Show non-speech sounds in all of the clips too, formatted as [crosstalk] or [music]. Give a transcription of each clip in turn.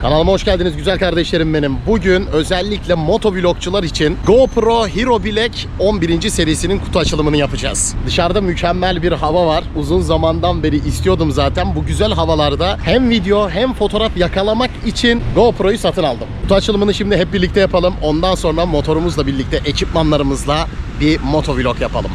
Kanalıma hoş geldiniz güzel kardeşlerim benim. Bugün özellikle motovlogçular için GoPro Hero Black 11. serisinin kutu açılımını yapacağız. Dışarıda mükemmel bir hava var. Uzun zamandan beri istiyordum zaten. Bu güzel havalarda hem video hem fotoğraf yakalamak için GoPro'yu satın aldım. Kutu açılımını şimdi hep birlikte yapalım. Ondan sonra motorumuzla birlikte ekipmanlarımızla bir motovlog yapalım.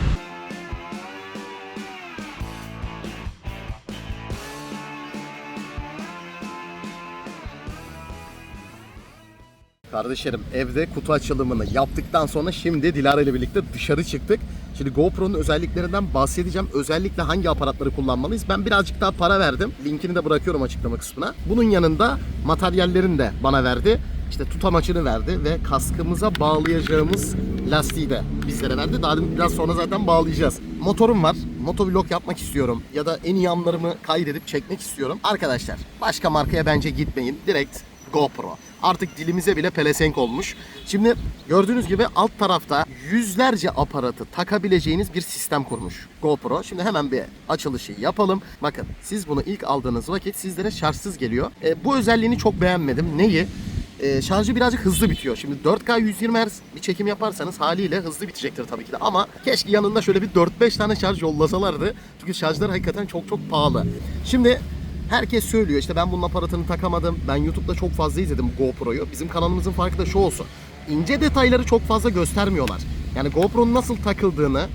Kardeşlerim evde kutu açılımını yaptıktan sonra şimdi Dilara ile birlikte dışarı çıktık. Şimdi GoPro'nun özelliklerinden bahsedeceğim. Özellikle hangi aparatları kullanmalıyız? Ben birazcık daha para verdim. Linkini de bırakıyorum açıklama kısmına. Bunun yanında materyallerini de bana verdi. İşte tutamaçını verdi ve kaskımıza bağlayacağımız lastiği de bizlere verdi. Daha biraz sonra zaten bağlayacağız. Motorum var. Motovlog yapmak istiyorum. Ya da en iyi anlarımı kaydedip çekmek istiyorum. Arkadaşlar başka markaya bence gitmeyin. Direkt GoPro. Artık dilimize bile pelesenk olmuş. Şimdi gördüğünüz gibi alt tarafta yüzlerce aparatı takabileceğiniz bir sistem kurmuş GoPro. Şimdi hemen bir açılışı yapalım. Bakın siz bunu ilk aldığınız vakit sizlere şarjsız geliyor. E, bu özelliğini çok beğenmedim. Neyi? E, şarjı birazcık hızlı bitiyor. Şimdi 4K 120 Hz bir çekim yaparsanız haliyle hızlı bitecektir tabii ki de. Ama keşke yanında şöyle bir 4-5 tane şarj yollasalardı. Çünkü şarjlar hakikaten çok çok pahalı. Şimdi Herkes söylüyor işte ben bunun aparatını takamadım. Ben YouTube'da çok fazla izledim GoPro'yu. Bizim kanalımızın farkı da şu olsun. İnce detayları çok fazla göstermiyorlar. Yani GoPro'nun nasıl takıldığını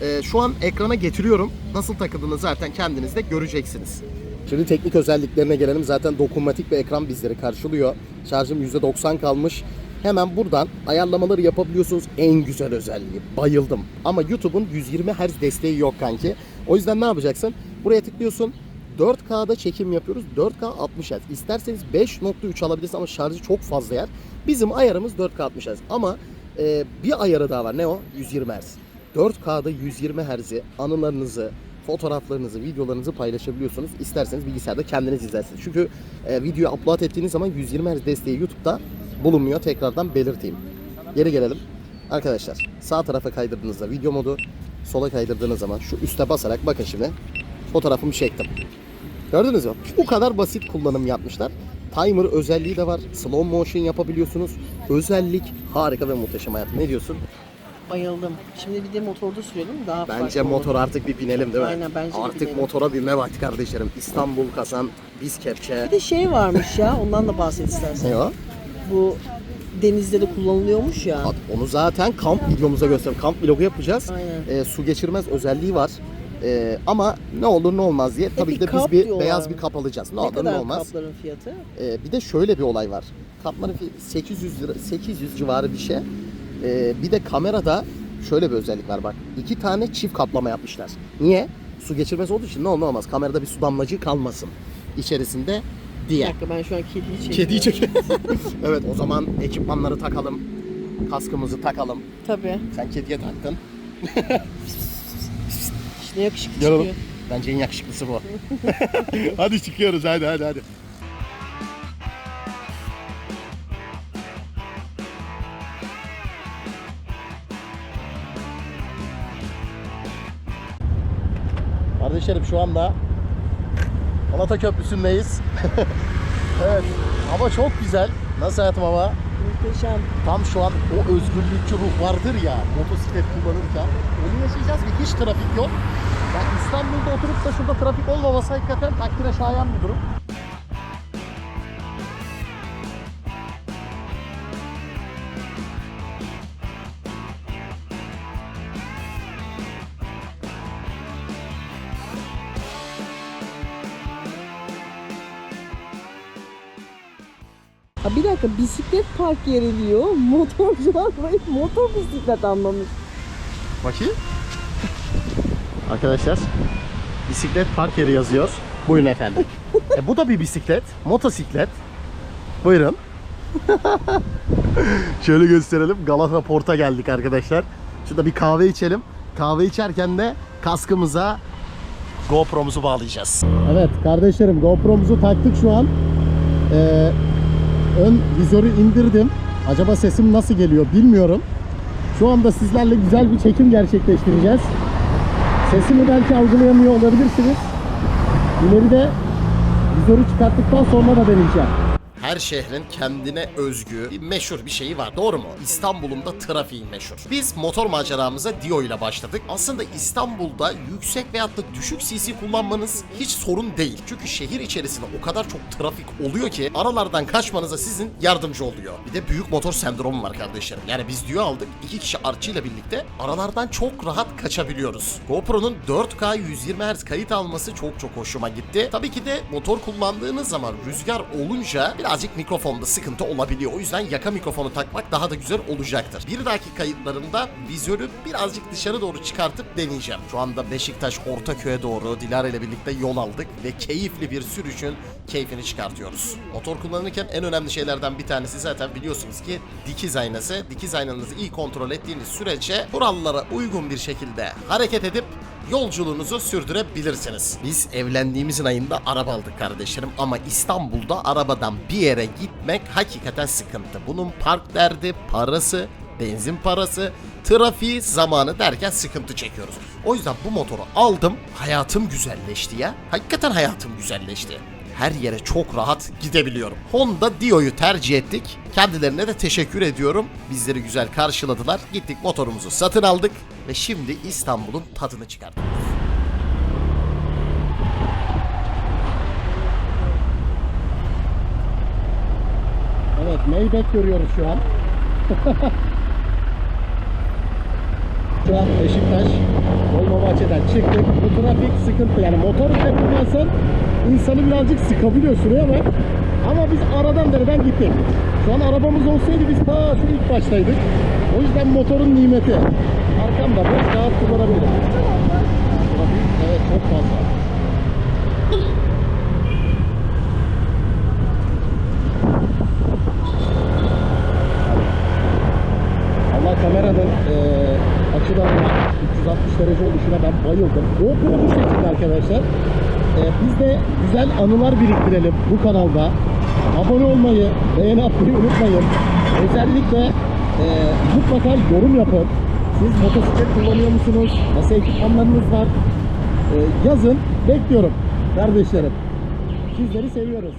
e, şu an ekrana getiriyorum. Nasıl takıldığını zaten kendiniz de göreceksiniz. Şimdi teknik özelliklerine gelelim. Zaten dokunmatik bir ekran bizleri karşılıyor. Şarjım %90 kalmış. Hemen buradan ayarlamaları yapabiliyorsunuz. En güzel özelliği. Bayıldım. Ama YouTube'un 120 Hz desteği yok kanki. O yüzden ne yapacaksın? Buraya tıklıyorsun. 4K'da çekim yapıyoruz. 4K 60 Hz. İsterseniz 5.3 alabilirsiniz ama şarjı çok fazla yer. Bizim ayarımız 4K 60 Hz. Ama e, bir ayarı daha var. Ne o? 120 Hz. 4K'da 120 Hz'i anılarınızı, fotoğraflarınızı, videolarınızı paylaşabiliyorsunuz. İsterseniz bilgisayarda kendiniz izlersiniz. Çünkü e, video upload ettiğiniz zaman 120 Hz desteği YouTube'da bulunmuyor. Tekrardan belirteyim. Geri gelelim. Arkadaşlar sağ tarafa kaydırdığınızda video modu, sola kaydırdığınız zaman şu üste basarak bakın şimdi fotoğrafımı çektim. Gördünüz mü? Bu kadar basit kullanım yapmışlar. Timer özelliği de var. Slow motion yapabiliyorsunuz. Özellik harika ve muhteşem hayatım. Ne diyorsun? Bayıldım. Şimdi bir de motorda sürelim daha Bence farklı olur. motor artık bir binelim değil mi? Aynen, bence Artık binelim. motora binme vakti kardeşlerim. İstanbul Kazan, biz kepçe. Bir de şey varmış ya ondan da bahset istersen. Ne o? Bu denizde de kullanılıyormuş ya. Bak, Onu zaten kamp videomuza göstereyim. Kamp vlogu yapacağız. Aynen. Ee, su geçirmez özelliği var. Ee, ama ne olur ne olmaz diye tabii bir ki de biz bir diyorlar. beyaz bir kap alacağız. Ne, ne olur ne kadar olmaz. kapların fiyatı? Ee, bir de şöyle bir olay var. Kapların fi- 800 lira, 800 civarı bir şey. Ee, bir de kamerada şöyle bir özellik var bak. iki tane çift kaplama yapmışlar. Niye? Su geçirmez olduğu için ne olur ne olmaz. Kamerada bir su damlacığı kalmasın içerisinde Bir diye. dakika ben şu an kediyi çekiyorum. Kediyi çek. [laughs] evet o zaman ekipmanları takalım. Kaskımızı takalım. Tabii. Sen kediye taktın. [laughs] İşte yakışıklı Gel oğlum. çıkıyor. Bence en yakışıklısı bu. [laughs] [laughs] hadi çıkıyoruz hadi hadi hadi. Kardeşlerim şu anda Galata Köprüsü'ndeyiz. [laughs] evet hava çok güzel. Nasıl hayatım hava? Muhteşem. Tam şu an o özgürlükçü ruh vardır ya motosiklet kullanırken onu yaşayacağız ve hiç trafik yok. Yani İstanbul'da oturup da şurada trafik olmaması hakikaten takdire şayan bir durum. Ha bir dakika bisiklet park yeri diyor. [laughs] Motorcular burayı motor bisiklet anlamış. Bakayım. Arkadaşlar bisiklet park yeri yazıyor. Buyurun efendim. e, bu da bir bisiklet. Motosiklet. Buyurun. [laughs] Şöyle gösterelim. Galata Port'a geldik arkadaşlar. Şurada bir kahve içelim. Kahve içerken de kaskımıza GoPro'muzu bağlayacağız. Evet kardeşlerim GoPro'muzu taktık şu an. Ee, ön vizörü indirdim. Acaba sesim nasıl geliyor bilmiyorum. Şu anda sizlerle güzel bir çekim gerçekleştireceğiz. Sesimi belki algılayamıyor olabilirsiniz. İleride vizörü çıkarttıktan sonra da deneyeceğim. Her şehrin kendine özgü bir meşhur bir şeyi var. Doğru mu? İstanbul'un da trafiği meşhur. Biz motor maceramıza Dio ile başladık. Aslında İstanbul'da yüksek veyahut da düşük CC kullanmanız hiç sorun değil. Çünkü şehir içerisinde o kadar çok trafik oluyor ki aralardan kaçmanıza sizin yardımcı oluyor. Bir de büyük motor sendromu var kardeşlerim. Yani biz Dio aldık. iki kişi artçıyla birlikte aralardan çok rahat kaçabiliyoruz. GoPro'nun 4K 120 Hz kayıt alması çok çok hoşuma gitti. Tabii ki de motor kullandığınız zaman rüzgar olunca birazcık mikrofonda sıkıntı olabiliyor. O yüzden yaka mikrofonu takmak daha da güzel olacaktır. Bir dahaki kayıtlarımda vizörü birazcık dışarı doğru çıkartıp deneyeceğim. Şu anda Beşiktaş Ortaköy'e doğru Dilara ile birlikte yol aldık ve keyifli bir sürüşün keyfini çıkartıyoruz. Motor kullanırken en önemli şeylerden bir tanesi zaten biliyorsunuz ki dikiz aynası. Dikiz aynanızı iyi kontrol ettiğiniz sürece kurallara uygun bir şekilde hareket edip yolculuğunuzu sürdürebilirsiniz. Biz evlendiğimizin ayında araba aldık kardeşlerim ama İstanbul'da arabadan bir yere gitmek hakikaten sıkıntı. Bunun park derdi, parası, benzin parası, trafiği, zamanı derken sıkıntı çekiyoruz. O yüzden bu motoru aldım, hayatım güzelleşti ya. Hakikaten hayatım güzelleşti her yere çok rahat gidebiliyorum. Honda Dio'yu tercih ettik. Kendilerine de teşekkür ediyorum. Bizleri güzel karşıladılar. Gittik motorumuzu satın aldık ve şimdi İstanbul'un tadını çıkarttık. Evet, Maybach görüyoruz şu an. [laughs] şu an Beşiktaş Dolmabahçe'den çıktık. Bu trafik sıkıntı yani motor kullansan insanı birazcık sıkabiliyor şuraya bak. Ama biz aradan dereden gittik. Şu an arabamız olsaydı biz ta şu ilk baştaydık. O yüzden motorun nimeti. Arkamda boş rahat kullanabilirim. Evet çok fazla. Allah kameranın eee açılarına 360 derece oluşuna ben bayıldım. GoPro bu şekilde arkadaşlar. Eee, biz de güzel anılar biriktirelim bu kanalda. Abone olmayı, beğeni atmayı unutmayın. Özellikle eee, mutlaka yorum yapın. Siz motosiklet kullanıyor musunuz? Nasıl ekipmanlarınız var? Eee, yazın. Bekliyorum kardeşlerim. Sizleri seviyoruz.